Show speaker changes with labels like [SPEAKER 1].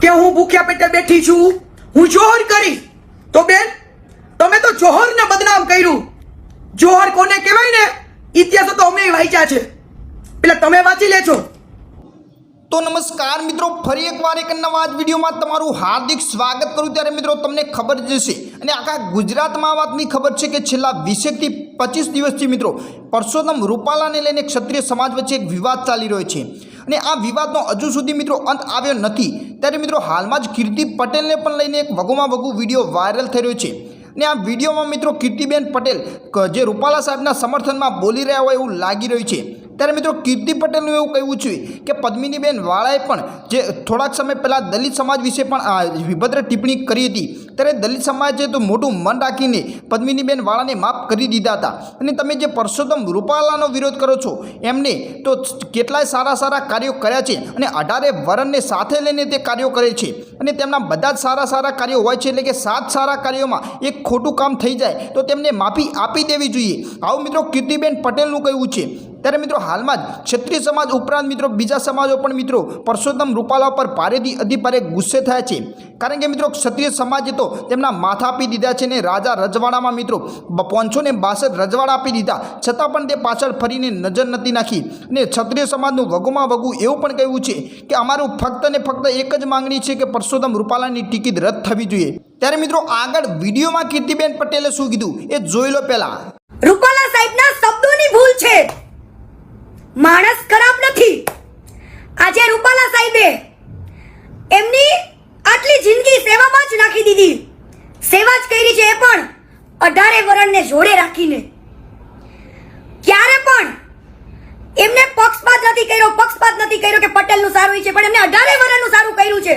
[SPEAKER 1] કે હું ભૂખ્યા પેટે બેઠી છું? હું જોહર કરી. તો બેન, તમે તો જોહરને બદનામ કર્યું. જોહર કોને કહેવાય ને? ઇતિહાસો તો અમે વાંચ્યા છે. એટલે તમે વાંચી લેજો.
[SPEAKER 2] તો નમસ્કાર મિત્રો, ફરી એકવાર એક નવા જ વિડીયોમાં તમારું હાર્દિક સ્વાગત કરું. ત્યારે મિત્રો, તમને ખબર જ હશે અને આખા ગુજરાતમાં વાતની ખબર છે કે છેલ્લા વીસેકથી પચીસ દિવસથી મિત્રો, પરસોત્તમ રૂપાલાને લઈને ક્ષત્રિય સમાજ વચ્ચે એક વિવાદ ચાલી રહ્યો છે. અને આ વિવાદનો હજુ સુધી મિત્રો અંત આવ્યો નથી. ત્યારે મિત્રો હાલમાં જ કીર્તિ પટેલને પણ લઈને એક વગુમાં વગુ વીડિયો વાયરલ થઈ રહ્યો છે. અને આ વિડીયોમાં મિત્રો કીર્તિબેન પટેલ જે રૂપાલા સાહેબના સમર્થનમાં બોલી રહ્યા હોય એવું લાગી રહ્યું છે. ત્યારે મિત્રો કીર્તિ પટેલનું એવું કહેવું છે કે પદ્મિનીબેન વાળાએ પણ જે થોડાક સમય પહેલાં દલિત સમાજ વિશે પણ વિભદ્ર ટિપ્પણી કરી હતી. ત્યારે દલિત સમાજે તો મોટું મન રાખીને પદ્મિનીબેન વાળાને માફ કરી દીધા હતા. અને તમે જે પરસોત્તમ રૂપાલાનો વિરોધ કરો છો, એમને તો કેટલાય સારા સારા કાર્યો કર્યા છે અને અઢારે વરણને સાથે લઈને તે કાર્યો કરે છે. અને તેમના બધા જ સારા સારા કાર્યો હોય છે એટલે કે સાત સારા કાર્યોમાં એક ખોટું કામ થઈ જાય, તો તેમને માફી આપી દેવી જોઈએ. આવું મિત્રો કીર્તિબેન પટેલનું કહેવું છે. ત્યારે મિત્રો હાલમાં જ ક્ષત્રિય સમાજ ઉપરાંત મિત્રો બીજા સમાજો પણ મિત્રો પરસોત્તમ રૂપાલા પર ભારેથી અધિપારે ગુસ્સે થયા છે. કારણ કે મિત્રો ક્ષત્રિય સમાજે તો તેમના માથા આપી દીધા છે ને રાજા રજવાડામાં મિત્રો પાંચસો ને રજવાડા આપી દીધા. છતાં પણ તે પાછળ ફરીને નજર નથી નાખી. અને ક્ષત્રિય સમાજનું વગુમાં વગુ એવું પણ કહેવું છે કે અમારું ફક્ત ને ફક્ત એક જ માંગણી છે કે પરસોત્તમ રૂપાલાની ટિકિટ રદ થવી જોઈએ. ત્યારે મિત્રો આગળ વિડીયોમાં કીર્તિબેન પટેલે શું કીધું એ જોઈ લો પહેલાં
[SPEAKER 3] રૂપાલા સાહેબના શબ્દોની ભૂલ છે માણસ ખરાબ નથી. આજે રૂપાલા સાહેબે એમની આટલી જિંદગી સેવામાં જ નાખી દીધી. સેવા જ કરી છે એ પણ અઢારે વરણને જોડે રાખીને. ક્યારે પણ એમને પક્ષપાત નથી કર્યો, પક્ષપાત નથી કર્યો કે પટેલનું સારું છે, પણ એમને અઢારે વરણનું સારું કર્યું છે.